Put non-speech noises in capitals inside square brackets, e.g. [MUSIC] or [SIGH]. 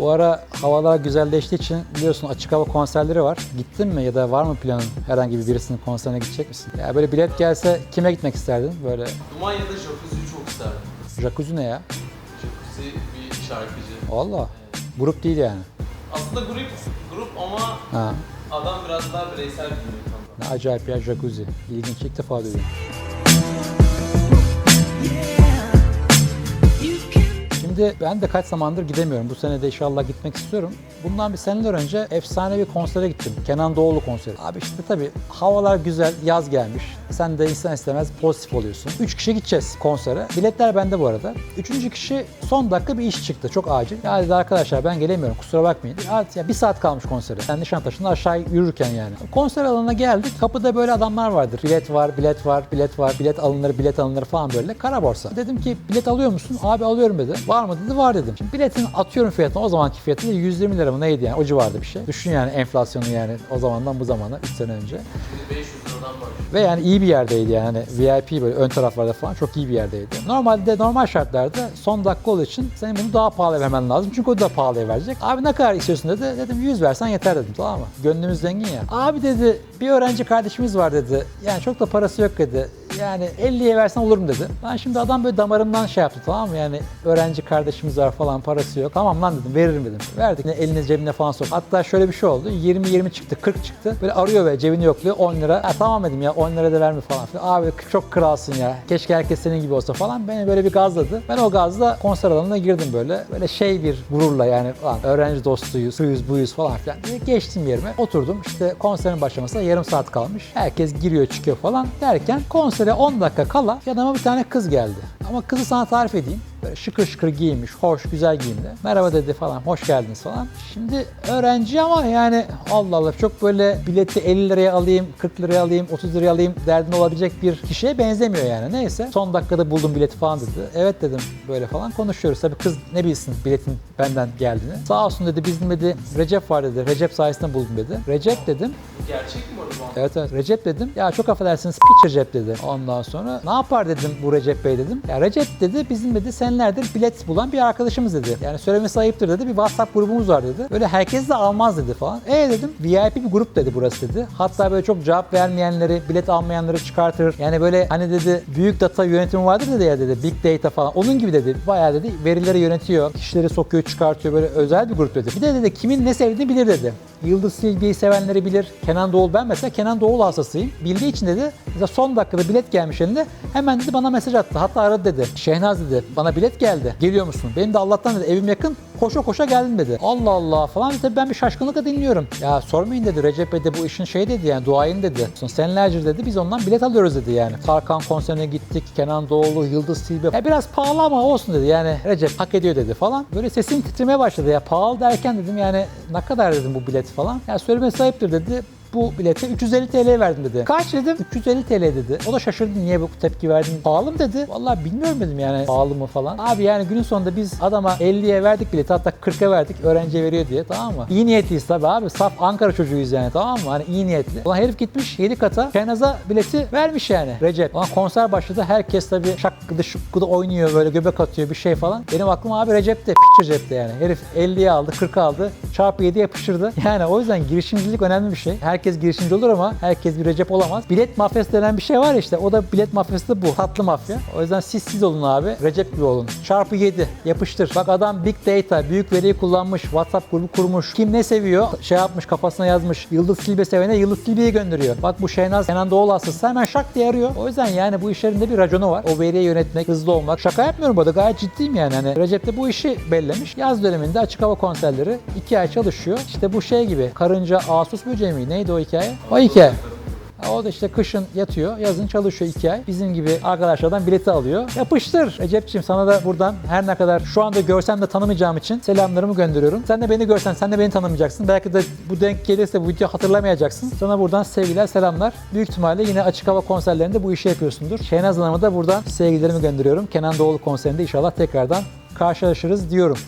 Bu ara havalar güzelleştiği için biliyorsun açık hava konserleri var. Gittin mi ya da var mı planın herhangi bir birisinin konserine gidecek misin? Ya böyle bilet gelse kime gitmek isterdin? Böyle Duman ya da Jacuzzi'yi çok isterdim. jacuzzi ne ya? Jacuzzi bir şarkıcı. Valla. Grup değil yani. Aslında grup, grup ama Ha. adam biraz daha bireysel bir. Ne acayip ya jacuzzi. İlginç ilk defa duydum. Şimdi ben de kaç zamandır gidemiyorum. Bu sene de inşallah gitmek istiyorum. Bundan bir seneler önce efsane bir konsere gittim. Kenan Doğulu konseri. Abi işte tabii havalar güzel, yaz gelmiş. Sen de insan istemez pozitif oluyorsun. Üç kişi gideceğiz konsere. Biletler bende bu arada. Üçüncü kişi son dakika bir iş çıktı. Çok acil. Ya dedi arkadaşlar ben gelemiyorum kusura bakmayın. Ya, ya bir saat kalmış konsere. Ben Nişantaşı'nda aşağı yürürken yani. Konser alanına geldik. Kapıda böyle adamlar vardır. Bilet var, bilet var, bilet var, bilet alınır, bilet alınır falan böyle. Kara borsa. Dedim ki bilet alıyor musun? Abi alıyorum dedi. Var mı dedi. Var dedim. Şimdi biletin atıyorum fiyatını. O zamanki fiyatı da 120 lira mı neydi yani? O civarda bir şey. Düşün yani enflasyonu yani o zamandan bu zamana 3 sene önce. Şimdi 500 liradan başlıyor. Ve yani iyi bir yerdeydi yani Hani VIP böyle ön taraflarda falan çok iyi bir yerdeydi. Normalde normal şartlarda son dakika olduğu için senin bunu daha pahalıya vermen lazım. Çünkü o da pahalıya verecek. Abi ne kadar istiyorsun dedi. Dedim 100 versen yeter dedim tamam mı? Gönlümüz zengin ya. Abi dedi bir öğrenci kardeşimiz var dedi. Yani çok da parası yok dedi. Yani 50'ye versen olur mu dedi. Ben şimdi adam böyle damarımdan şey yaptı tamam mı? Yani öğrenci kardeşimiz var falan parası yok. Tamam lan dedim veririm dedim. Verdik. Yine elini cebine falan sok. Hatta şöyle bir şey oldu. 20-20 çıktı 40 çıktı. Böyle arıyor ve cebini yokluyor 10 lira. Ha, tamam dedim ya 10 lira da verme falan filan. Abi çok kralsın ya. Keşke herkes senin gibi olsa falan. Beni böyle bir gazladı. Ben o gazla konser alanına girdim böyle. Böyle şey bir gururla yani lan öğrenci dostuyuz, şuyuz, buyuz falan filan. diye Geçtim yerime. Oturdum. İşte konserin başlamasına yarım saat kalmış. Herkes giriyor çıkıyor falan derken konsere 10 dakika kala yanıma bir tane kız geldi. Ama kızı sana tarif edeyim. Böyle şıkır şıkır giyinmiş, hoş, güzel giyimli. Merhaba dedi falan, hoş geldiniz falan. Şimdi öğrenci ama yani Allah Allah çok böyle bileti 50 liraya alayım, 40 liraya alayım, 30 liraya alayım derdinde olabilecek bir kişiye benzemiyor yani. Neyse son dakikada buldum bileti falan dedi. Evet dedim böyle falan konuşuyoruz. Tabii kız ne bilsin biletin benden geldiğini. Sağ olsun dedi bizim dedi Recep var dedi. Recep sayesinde buldum dedi. Recep dedim. Gerçek mi bu? Evet evet Recep dedim. Ya çok affedersiniz piç Recep dedi. Ondan sonra ne yapar dedim bu Recep Bey dedim. Ya Recep dedi bizim dedi senelerdir bilet bulan bir arkadaşımız dedi. Yani söylemesi ayıptır dedi. Bir WhatsApp grubumuz var dedi. Böyle herkes de almaz dedi falan. E dedim VIP bir grup dedi burası dedi. Hatta böyle çok cevap vermeyenleri, bilet almayanları çıkartır. Yani böyle hani dedi büyük data yönetimi vardır dedi ya dedi. Big data falan. Onun gibi dedi. Bayağı dedi verileri yönetiyor. Kişileri sokuyor, çıkartıyor. Böyle özel bir grup dedi. Bir de dedi kimin ne sevdiğini bilir dedi. Yıldız Silbe'yi sevenleri bilir. Kenan Doğulu ben mesela Kenan Doğulu hastasıyım. Bildiği için dedi mesela son dakikada bilet gelmiş eline hemen dedi bana mesaj attı. Hatta aradı dedi. Şehnaz dedi bana bilet geldi. Geliyor musun? Benim de Allah'tan dedi evim yakın. Koşa koşa geldim dedi. Allah Allah falan. Tabii ben bir şaşkınlıkla dinliyorum. Ya sormayın dedi. Recep Bey de bu işin şey dedi yani duayeni dedi. Son senelerce dedi biz ondan bilet alıyoruz dedi yani. Tarkan konserine gittik. Kenan Doğulu, Yıldız Silbe. Ya biraz pahalı ama olsun dedi. Yani Recep hak ediyor dedi falan. Böyle sesim titremeye başladı ya. Pahalı derken dedim yani ne kadar dedim bu bilet falan. Ya söylemesi ayıptır dedi bu bilete 350 TL verdim dedi. Kaç dedim? 350 TL dedi. O da şaşırdı niye bu tepki verdin? Pahalı mı dedi. Vallahi bilmiyorum dedim yani pahalı mı falan. Abi yani günün sonunda biz adama 50'ye verdik bileti hatta 40'a verdik öğrenciye veriyor diye tamam mı? İyi niyetliyiz tabii abi. Saf Ankara çocuğuyuz yani tamam mı? Hani iyi niyetli. Ulan herif gitmiş 7 kata Şehnaz'a bileti vermiş yani. Recep. Ulan konser başladı. Herkes tabii şakkıdı şukkıdı oynuyor böyle göbek atıyor bir şey falan. Benim aklım abi Recep'te. Piç Recep'te yani. Herif 50'ye aldı 40'a aldı. Çarpı 7 yapıştırdı. [LAUGHS] Yani o yüzden girişimcilik önemli bir şey. Herkes girişimci olur ama herkes bir Recep olamaz. Bilet mafyası denen bir şey var ya işte. O da bilet mafyası da bu. Tatlı mafya. O yüzden siz siz olun abi. Recep gibi olun. Çarpı 7 yapıştır. Bak adam big data, büyük veriyi kullanmış. WhatsApp grubu kurmuş. Kim ne seviyor? Şey yapmış kafasına yazmış. Yıldız Tilbe sevene Yıldız Tilbe'yi gönderiyor. Bak bu Şehnaz Kenan Doğulu hastası hemen şak diye arıyor. O yüzden yani bu işlerin de bir raconu var. O veriyi yönetmek, hızlı olmak. Şaka yapmıyorum bu arada gayet ciddiyim yani. Hani Recep de bu işi bellemiş. Yaz döneminde açık hava konserleri 2 ay çalışıyor. İşte bu şey gibi karınca asus böceği mi? Neydi o hikaye? O hikaye. O da işte kışın yatıyor, yazın çalışıyor iki ay. Bizim gibi arkadaşlardan bileti alıyor. Yapıştır. Recep'ciğim sana da buradan her ne kadar şu anda görsem de tanımayacağım için selamlarımı gönderiyorum. Sen de beni görsen sen de beni tanımayacaksın. Belki de bu denk gelirse bu videoyu hatırlamayacaksın. Sana buradan sevgiler, selamlar. Büyük ihtimalle yine açık hava konserlerinde bu işi yapıyorsundur. Şehnaz Hanım'a da buradan sevgilerimi gönderiyorum. Kenan Doğulu konserinde inşallah tekrardan karşılaşırız diyorum.